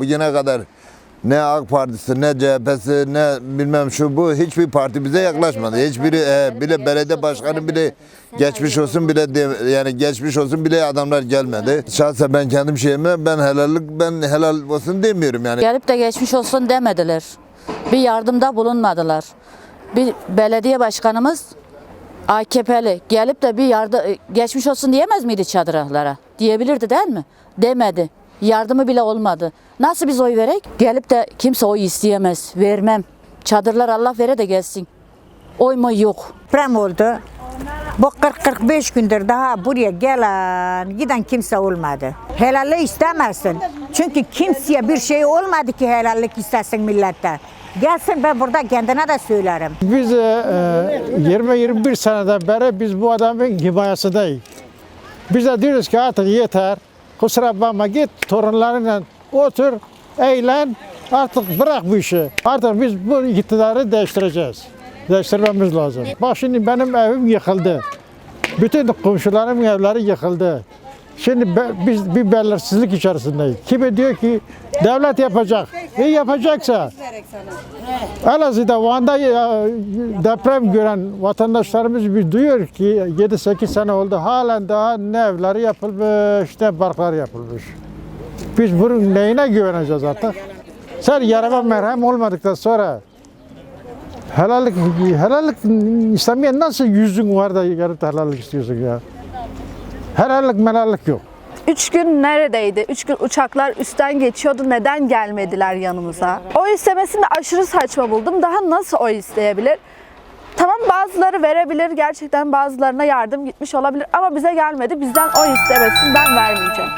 Bugüne kadar ne AK Partisi ne CHP'si ne bilmem şu bu hiçbir parti bize yaklaşmadı. Hiçbiri e, bile belediye başkanı bile geçmiş olsun bile yani geçmiş olsun bile adamlar gelmedi. Şahsen ben kendim şeyime ben helallik ben helal olsun demiyorum yani. Gelip de geçmiş olsun demediler. Bir yardımda bulunmadılar. Bir belediye başkanımız AKP'li gelip de bir yardım geçmiş olsun diyemez miydi çadırlara? Diyebilirdi değil mi? Demedi. Yardımı bile olmadı. Nasıl biz oy verek? Gelip de kimse oy isteyemez. Vermem. Çadırlar Allah vere de gelsin. Oy mu yok. deprem oldu. Bu 40-45 gündür daha buraya gelen giden kimse olmadı. Helallik istemezsin. Çünkü kimseye bir şey olmadı ki helallik istesin millette. Gelsin ben burada kendine de söylerim. Biz e, e, 20-21 seneden beri biz bu adamın himayesindeyiz. Biz de diyoruz ki artık yeter. Kusura bakma git torunlarınla otur, eğlen. Artık bırak bu işi. Artık biz bu iktidarı değiştireceğiz. Değiştirmemiz lazım. Bak şimdi benim evim yıkıldı. Bütün komşularımın evleri yıkıldı. Şimdi be- biz bir belirsizlik içerisindeyiz. Kimi diyor ki devlet yapacak. İyi yapacaksa Elazığ'da Van'da ya, deprem gören vatandaşlarımız bir duyuyor ki 7-8 sene oldu halen daha ne evleri yapılmış ne parklar yapılmış. Biz bunun neyine güveneceğiz artık? Sen yarama merhem olmadıktan sonra helallik, helallik İslamiyet nasıl yüzün var da yarıp helallik istiyorsun ya? Helallik melallik yok. Üç gün neredeydi? Üç gün uçaklar üstten geçiyordu. Neden gelmediler yanımıza? Oy istemesini de aşırı saçma buldum. Daha nasıl oy isteyebilir? Tamam bazıları verebilir. Gerçekten bazılarına yardım gitmiş olabilir. Ama bize gelmedi. Bizden oy istemesin. Ben vermeyeceğim.